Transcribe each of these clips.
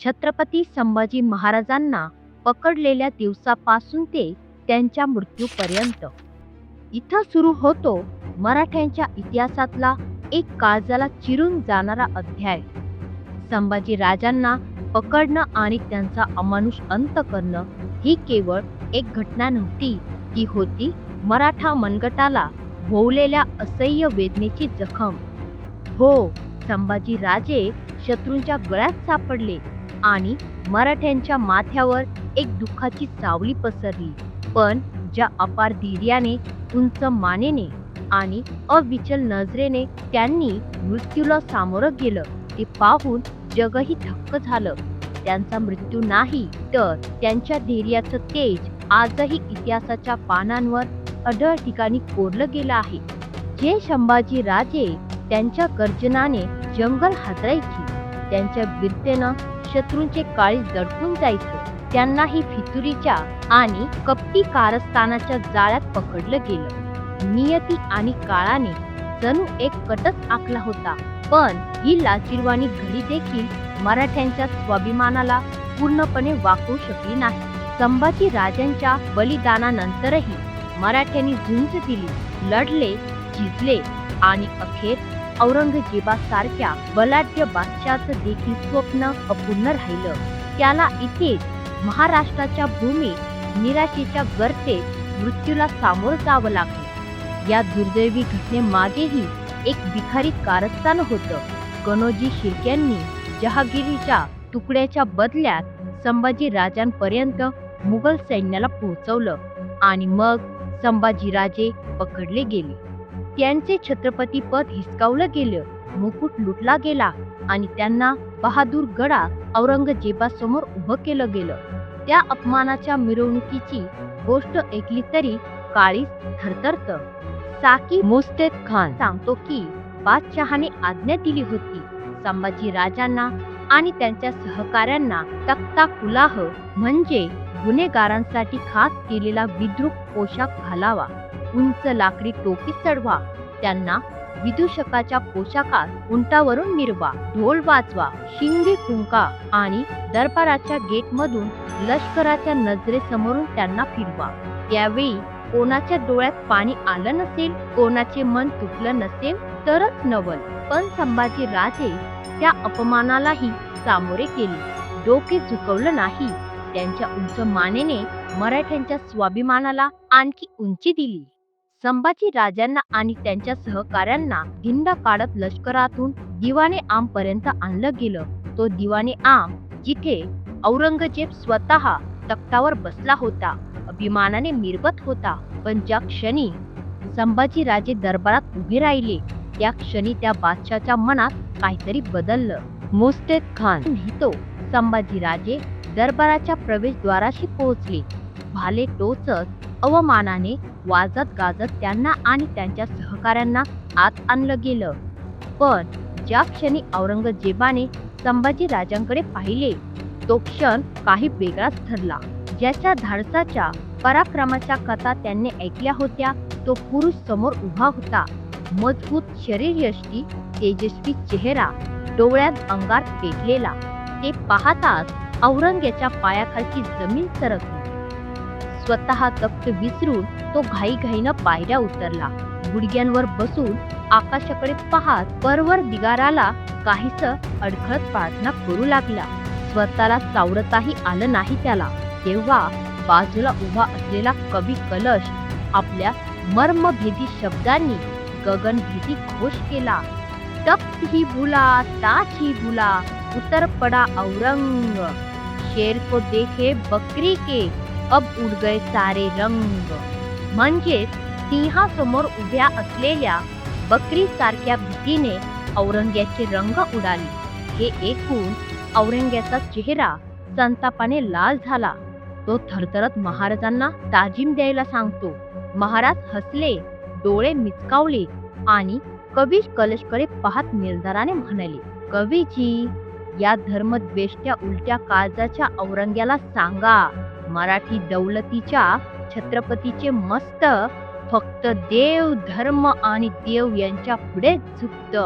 छत्रपती संभाजी महाराजांना पकडलेल्या दिवसापासून ते त्यांच्या मृत्यूपर्यंत. इथं सुरू होतो मराठ्यांच्या इतिहासातला एक काळजाला चिरून जाणारा अध्याय. संभाजी राजांना पकडणं आणि त्यांचा अमानुष अंत करणं ही केवळ एक घटना नव्हती. ती होती मराठा मनगटाला भोवलेल्या असह्य वेदनेची जखम. हो संभाजी राजे शत्रूंच्या गळ्यात सापडले. आणि मराठ्यांच्या माथ्यावर एक दुःखाची सावली पसरली. पण ज्या अपार धैर्याने उंच मानेने आणि अविचल नजरेने त्यांनी मृत्यूला सामोरं गेलं ते पाहून जगही थक्क झालं. त्यांचा मृत्यू नाही तर त्यांच्या धैर्याचं तेज आजही इतिहासाच्या पानांवर अढळ ठिकाणी कोरलं गेलं आहे. जे संभाजी राजे त्यांच्या गर्जनाने जंगल हादरायची त्यांच्या बिरतेनं शत्रूंचे काळी दडपून जायचं. त्यांनाही फितुरीच्या आणि कपटी कारस्थानाच्या जाळ्यात पकडलं गेलं. नियती आणि काळाने जणू एक कटच आखला होता. पण ही लाजीरवाणी घडी देखील मराठ्यांच्या स्वाभिमानाला पूर्णपणे वाकवू शकली नाही. संभाजी राजांच्या बलिदानानंतरही मराठ्यांनी झुंज दिली. लढले झिजले आणि अखेर औरंगजेबासारख्या बलाढ्य बादशाचं देखील स्वप्न अपूर्ण राहिलं. त्याला इथेच महाराष्ट्राच्या भूमी निराशेच्या गर्ते मृत्यूला सामोरं जावं लागलं. या दुर्दैवी घटनेमागेही एक भिखारी कारस्थान होतं. कनोजी शिर्क्यांनी जहागिरीच्या तुकड्याच्या बदल्यात संभाजी राजांपर्यंत मुघल सैन्याला पोहोचवलं आणि मग संभाजीराजे पकडले गेले. त्यांचे छत्रपती पद हिसकावलं गेलं. मुकुट लुटला गेला आणि त्यांना बहादूर गडा औरंगजेबासमोर उभं केलं गेलं. त्या अपमानाच्या मिरवणुकीची गोष्ट ऐकली तरी काळीच थरथरत. साकी मुस्तेद खान सांगतो की बादशहाने आज्ञा दिली होती. संभाजी राजांना आणि त्यांच्या सहकाऱ्यांना तख्ता कुलाह म्हणजे गुन्हेगारांसाठी खास केलेला विद्रुप पोशाख घालावा. उंच लाकडी टोपी चढवा. त्यांना विदूषकाच्या पोशाखात उंटावरून मिरवा ढोल वाजवा शिंगे फुंका आणि दरबाराच्या गेटमधून लष्कराच्या नजरेसमोरून त्यांना फिरवा. त्यावेळी कोणाच्या डोळ्यात पाणी आलं नसेल कोणाचे मन तुटलं नसेल तरच नवल. पण संभाजी राजे त्या अपमानालाही सामोरे गेले. डोके झुकवलं नाही. त्यांच्या उंच मानेने मराठ्यांच्या स्वाभिमानाला आणखी उंची दिली. संभाजी राजांना आणि त्यांच्या सहकाऱ्यांना भिंड काढत लष्करातून दिवाने आम पर्यंत आणलं गेलं. तो दिवाणे आम जिथे औरंगजेब स्वतः तख्तावर बसला होता अभिमानाने मिरवत होता. पण ज्या क्षणी संभाजी राजे दरबारात उभे राहिले त्या क्षणी त्या बादशाच्या मनात काहीतरी बदललं. मुस्तेद खान लिहितो संभाजी राजे दरबाराच्या प्रवेशद्वाराशी पोहोचले. भाले टोचत अवमानाने वाजत गाजत त्यांना आणि त्यांच्या सहकाऱ्यांना आत आणलं गेलं. पण ज्या क्षणी औरंगजेबाने संभाजी राजांकडे पाहिले तो क्षण काही वेगळाच ठरला. ज्याच्या धाडसाच्या पराक्रमाच्या कथा त्यांनी ऐकल्या होत्या तो पुरुष समोर उभा होता. मजबूत शरीर यष्टी तेजस्वी चेहरा डोळ्यात अंगार पेटलेला. ते पाहताच औरंग्याच्या पायाखालची जमीन सरकली. स्वतः तप्त विसरून तो घाईघाईनं पायऱ्या उतरला. गुडघ्यांवर बसून आकाशाकडे पाहत परवर दिगाराला काहीस अडखळत प्रार्थना करू लागला. स्वतःला सावरताही आलं नाही त्याला. तेव्हा बाजूला उभा असलेला कवी कलश आपल्या मर्मभेदी शब्दांनी गगनभेदी घोष केला. तख्त ही भुला ताच ही भुला उतर पडा औरंग. शेर को देखे बकरी के अब उड गए सारे रंग। म्हणजेच सिंहासमोर उभ्या असलेल्या बकरी सारख्या भीतीने औरंग्याचे रंग उडाले. हे ऐकून औरंग्याचा चेहरा संतापाने लाल झाला. तो थरथरत महाराजांना ताजीम द्यायला सांगतो. महाराज हसले डोळे मिचकावले आणि कवी कलशकडे पाहत निर्धाराने म्हणाले कवीजी या धर्मद्वेष्ट्या उलट्या काळजाच्या औरंग्याला सांगा. मराठी दौलतीच्या छत्रपतीचे मस्त फक्त देव धर्म आणि देव यांच्या पुढे झुकत.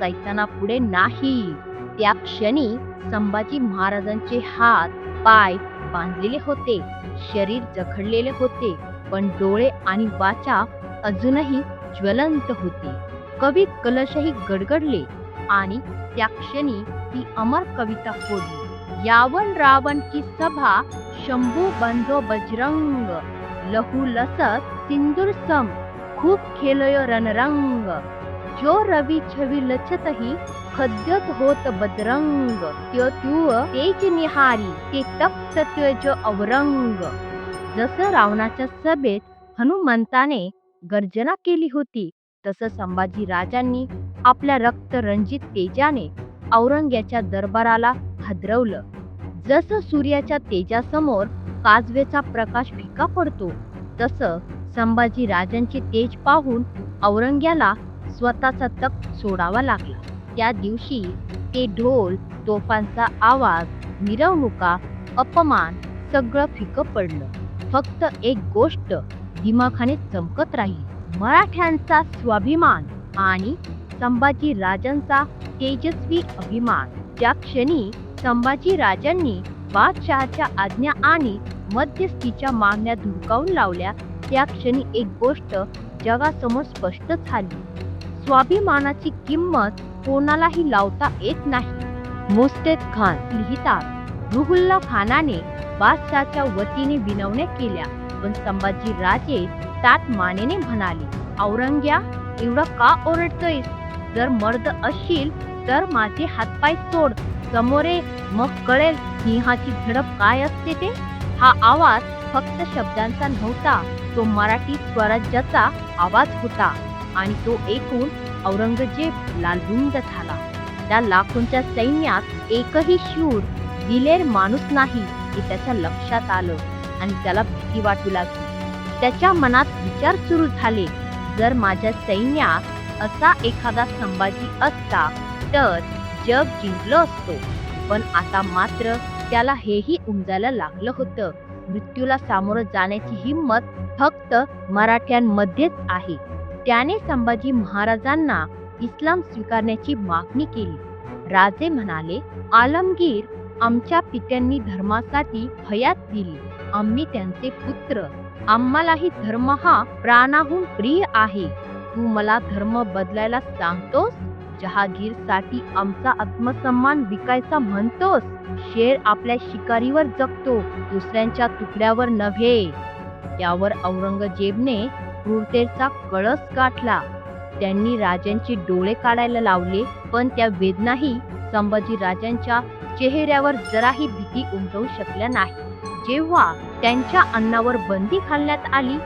सैताना पुढे नाही. त्या क्षणी संभाजी महाराजांचे हात पाय बांधलेले होते शरीर जखडलेले होते पण डोळे आणि वाचा अजूनही ज्वलंत होते. कवी कलशही गडगडले आणि त्या क्षणी ती अमर कविता फोडली. यावन रावण की सभा शंभू बंधो बजरंग लहू लसत सिंदूर सम खूप खेलयो रणरंग। जो रवी छवी लचतही खद्यत होत बदरंग त्यो तू तेज निहारी ते तप्त जो अवरंग। जसं रावणाच्या सभेत हनुमंताने गर्जना केली होती तसं संभाजी राजांनी आपल्या रक्तरंजित तेजाने औरंग्याच्या दरबाराला हादरवलं जसं सूर्याच्या तेजासमोर काजवेचा प्रकाश फिका पडतो तसं संभाजी राजांचे तेज पाहून औरंग्याला स्वतःचा तक सोडावा लागला. त्या दिवशी ते ढोल तोफांचा आवाज मिरवणुका अपमान सगळं फिकं पडलं. फक्त एक गोष्ट दिमाखाने चमकत राहील. मराठ्यांचा स्वाभिमान आणि संभाजी राजांचा तेजस्वी अभिमान. ज्या क्षणी संभाजी राजांनी बादशहाच्या आज्ञा आणि मध्यस्थीच्या मागण्या धुडकावून लावल्या त्या क्षणी एक गोष्ट जगासमोर स्पष्ट झाली. स्वाभिमानाची किंमत कोणालाही लावता येत नाही. मुस्तेद खान लिहितात रुहुल्ला खानाने बादशाहच्या वतीने विनवण्या केल्या पण संभाजी राजे तात मानेने म्हणाले औरंग्या एवढं का ओरडतोयस? जर मर्द असशील तर माझे हातपाय सोड समोरे मग कळेल सिंहाची झडप काय असते ते. हा आवाज फक्त शब्दांचा नव्हता. तो मराठी स्वराज्याचा आवाज होता आणि तो ऐकून औरंगजेब लालबुंद झाला. त्या लाखोंच्या सैन्यात एकही शूर दिलेर माणूस नाही हे त्याच्या लक्षात आलं आणि त्याला भीती वाटू लागली. त्याच्या मनात विचार सुरू झाले. जर माझ्या सैन्यात असा एखादा संभाजी असता तर जग जिंकलं असतो. पण आता मात्र त्याला हेही उमजायला लागलं होतं. मृत्यूला सामोरं जाण्याची हिंमत फक्त मराठ्यांमध्येच आहे. त्याने संभाजी महाराजांना इस्लाम स्वीकारण्याची मागणी केली. राजे म्हणाले आलमगीर आमच्या पित्यांनी धर्मासाठी हयात दिली. आम्ही त्यांचे पुत्र. आम्हालाही धर्म हा प्राणाहून प्रिय आहे. तू मला धर्म बदलायला सांगतोस? जहागीरसाठी आमचा आत्मसन्मान विकायचा म्हणतोस. शेर आपल्या शिकारीवर जगतो दुसऱ्यांच्या तुकड्यावर नव्हे. यावर औरंगजेबने क्रूरतेचा कळस गाठला. त्यांनी राजांचे डोळे काढायला लावले पण त्या वेदनाही संभाजी राजांच्या चेहऱ्यावर जराही भीती उमटवू शकल्या नाही. जेव्हा त्यांच्या अन्नावर बंदी घालण्यात आली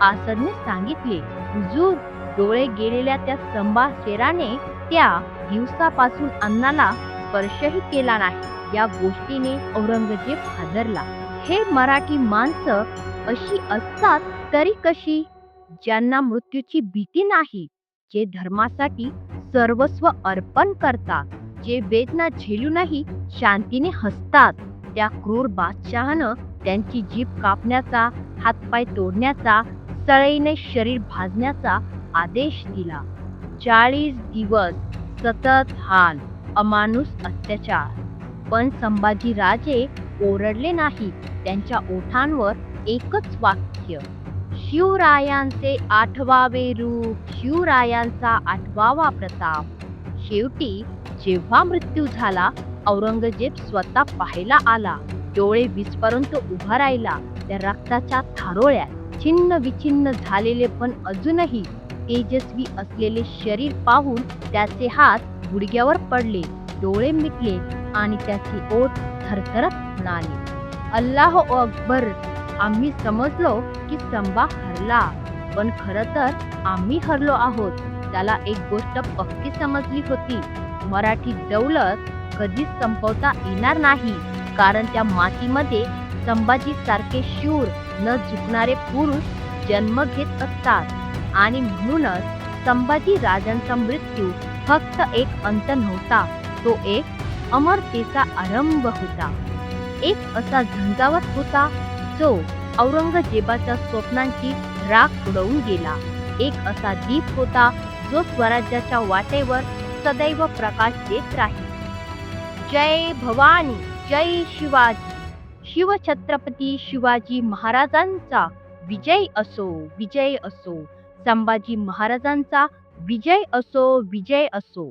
आसरने सांगितले हुजूर डोळे गेलेल्या त्या संभा शेराने त्या दिवसापासून अन्नाला स्पर्शही केला नाही. या गोष्टीने औरंगजेब हादरला. हे मराठी माणसं अशी असतात तरी कशी? ज्यांना मृत्यूची भीती नाही जे धर्मासाठी सर्वस्व अर्पण करतात जे वेदना झेलूनही शांतीने हसतात. त्या क्रूर बादशहानं त्यांची जीभ कापण्याचा हातपाय तोडण्याचा सळईने शरीर भाजण्याचा आदेश दिला. चाळीस दिवस सतत हाल अमानुष अत्याचार. पण संभाजी राजे ओरडले नाही त्यांच्या ओठांवर एकच वाक्य शिवरायांचे आठवावे रूप शिवरायांचा आठवावा प्रताप. शेवटी जेव्हा मृत्यू झाला औरंगजेब स्वतः पाहायला आला डोळे विस्फारून तो उभा राहिला त्या रक्ताच्या थारोळ्यात छिन्न विछिन्न झालेले पण अजूनही तेजस्वी असलेले शरीर पाहून त्याचे हात गुडघ्यावर पडले डोळे मिटले आणि त्याची ओठ थरथरत म्हणाले अल्लाह अकबर आम्ही समजलो की संबा हरला पण खर तर आम्ही हरलो आहोत. त्याला एक गोष्ट पक्की समजली होती मराठी दौलत कधीच संपवता येणार नाही कारण त्या मातीमध्ये संभाजी सारखे शूर न झुकणारे पुरुष जन्म घेत असतात. आणि म्हणूनच संभाजी राजांचा मृत्यू फक्त एक अंत नव्हता. तो एक अमरतेचा आरंभ होता. एक असा झंझावत होता जो औरंगजेबाच्या स्वप्नांची राख उडवून गेला. एक असा दीप होता जो स्वराज्याच्या वाटेवर सदैव प्रकाश देत राहील. जय भवानी जय शिवाजी. शिवछत्रपती शिवाजी महाराजांचा विजय असो विजय असो. संभाजी महाराजांचा विजय असो विजय असो.